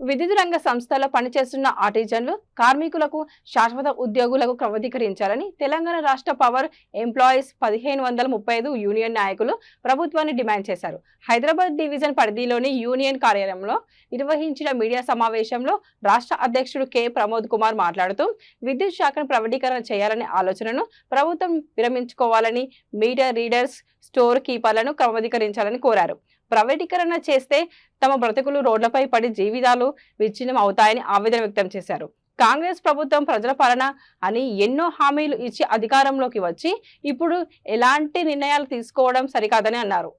విద్యుత్ రంగ సంస్థలో పనిచేస్తున్న ఆర్టిజన్లు కార్మికులకు శాశ్వత ఉద్యోగులకు క్రమధీకరించాలని తెలంగాణ రాష్ట్ర పవర్ ఎంప్లాయీస్ పదిహేను వందల ముప్పై ఐదు యూనియన్ నాయకులు ప్రభుత్వాన్ని డిమాండ్ చేశారు. హైదరాబాద్ డివిజన్ పరిధిలోని యూనియన్ కార్యాలయంలో నిర్వహించిన మీడియా సమావేశంలో రాష్ట్ర అధ్యక్షుడు కె. ప్రమోద్ కుమార్ మాట్లాడుతూ విద్యుత్ శాఖను ప్రైవేటీకరణ చేయాలనే ఆలోచనను ప్రభుత్వం విరమించుకోవాలని మీటర్ రీడర్స్ స్టోర్ కీపర్లను క్రమధీకరించాలని కోరారు. ప్రైవేటీకరణ చేస్తే తమ బ్రతుకులు రోడ్లపై పడి జీవితాలు విచ్ఛిన్నం అవుతాయని ఆవేదన వ్యక్తం చేశారు. కాంగ్రెస్ ప్రభుత్వం ప్రజల పాలన అని ఎన్నో హామీలు ఇచ్చి అధికారంలోకి వచ్చి ఇప్పుడు ఎలాంటి నిర్ణయాలు తీసుకోవడం సరికాదని అన్నారు.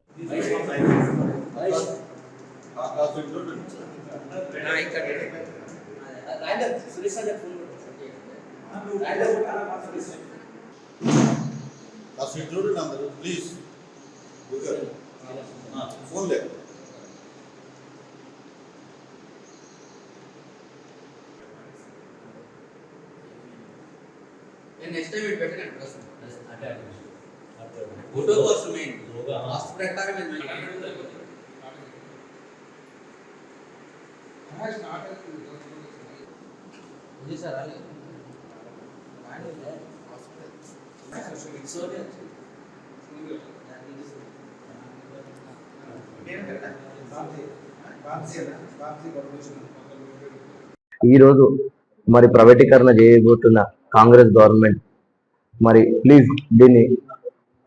ಮುಂದೆ next time it better address photo course में होगा वास्तु प्रकार में मैं आज नाटक मुझे सर ఈరోజు మరి ప్రైవేటీకరణ చేయబోతున్న కాంగ్రెస్ గవర్నమెంట్ మరి ప్లీజ్ దీన్ని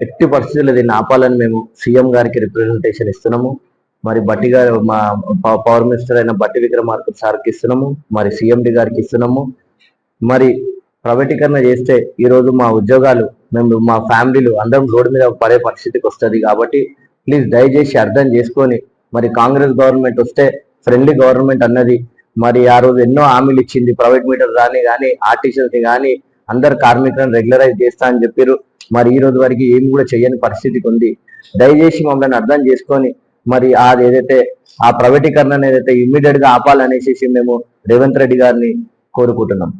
ఎట్టి పరిస్థితుల్లో దీన్ని ఆపాలని మేము సీఎం గారికి రిప్రజెంటేషన్ ఇస్తున్నాము. మరి బట్టి గారు మా పవర్ మినిస్టర్ అయిన బట్టి విక్రమార్క సార్కి ఇస్తున్నాము. మరి సీఎండి గారికి ఇస్తున్నాము. మరి ప్రైవేటీకరణ చేస్తే ఈరోజు మా ఉద్యోగాలు మేము మా ఫ్యామిలీలు అందరం రోడ్డు మీద పడే పరిస్థితికి వస్తుంది కాబట్టి ప్లీజ్ దయచేసి అర్థం చేసుకొని మరి కాంగ్రెస్ గవర్నమెంట్ వస్తే ఫ్రెండ్లీ గవర్నమెంట్ అన్నది. మరి ఆ రోజు ఎన్నో హామీలు ఇచ్చింది ప్రైవేట్ మీటర్ రాని కానీ ఆర్టీసీస్ని కానీ అందరు కార్మికులను రెగ్యులరైజ్ చేస్తా అని చెప్పారు మరి ఈ రోజు వరకు ఏమి కూడా చేయని పరిస్థితికి ఉంది. దయచేసి మమ్మల్ని అర్థం చేసుకొని మరి అది ఏదైతే ఆ ప్రైవేటీకరణ ఏదైతే ఇమ్మీడియట్గా ఆపాలనేసి మేము రేవంత్ రెడ్డి గారిని కోరుకుంటున్నాం.